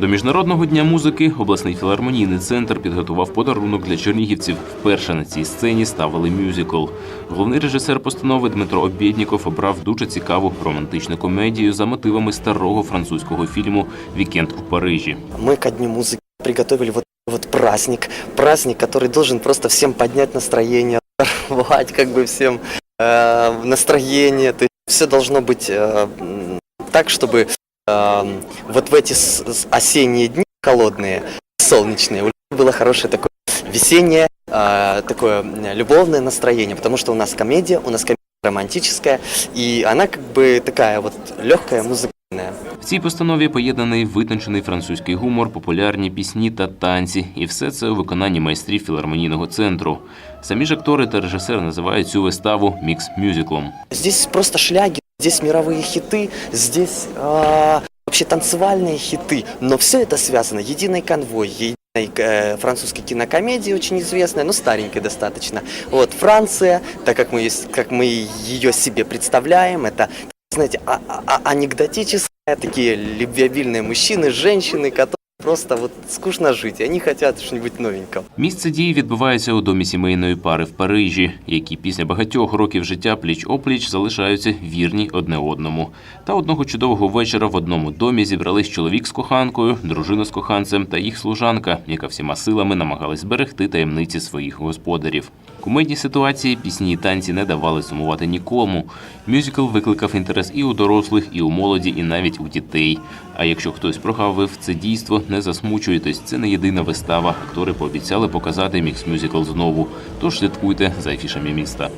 До міжнародного дня музики обласний філармонійний центр підготував подарунок для чернігівців. Вперше на цій сцені ставили мюзикл. Головний режисер постанови Дмитро Обєдніков обрав дуже цікаву романтичну комедію за мотивами старого французького фільму Вікенд у Парижі. Мы ко Дню музыки приготовили вот, вот праздник. Праздник, который должен просто всем поднять настроение, взорвать как бы всем э, настроение. То есть все должно быть э, м, так, чтобы э, вот в эти с- с- осенние дни холодные, солнечные, у людей было хорошее такое весеннее, э, такое м, любовное настроение, потому что у нас комедия, у нас комедия романтическая, и она как бы такая вот легкая, музыкальная. В цій постанові поєднаний витончений французький гумор, популярні пісні та танці, і все це у виконанні майстрів філармонійного центру. Самі ж актори та режисер називають цю виставу мікс-мюзиклом. Здесь просто шляги, здесь мировые хиты, здесь а, вообще танцевальные хиты, но все это связано единой конвой, единой э, французской кинокомедии, очень известной, но старенькой достаточно. Вот Франция, так как мы, есть- как мы ее себе представляем, это, знаете, а- а- анекдотические такие любвеобильные мужчины, женщины, которые просто вот скучно жить, и они хотят что-нибудь новенького. Місце дії відбувається у домі сімейної пари в Парижі, які після багатьох років життя пліч опліч залишаються вірні одне одному. Та одного чудового вечора в одному домі зібрались чоловік з коханкою, дружина з коханцем та їх служанка, яка всіма силами намагалась зберегти таємниці своїх господарів. Кумедні ситуації, пісні і танці не давали сумувати нікому. Мюзикл викликав інтерес і у дорослих, і у молоді, і навіть у дітей. А якщо хтось прогавив це дійство, не засмучуйтесь. Це не єдина вистава. Актори пообіцяли показати мікс-мюзикл знову. Тож слідкуйте за афішами міста.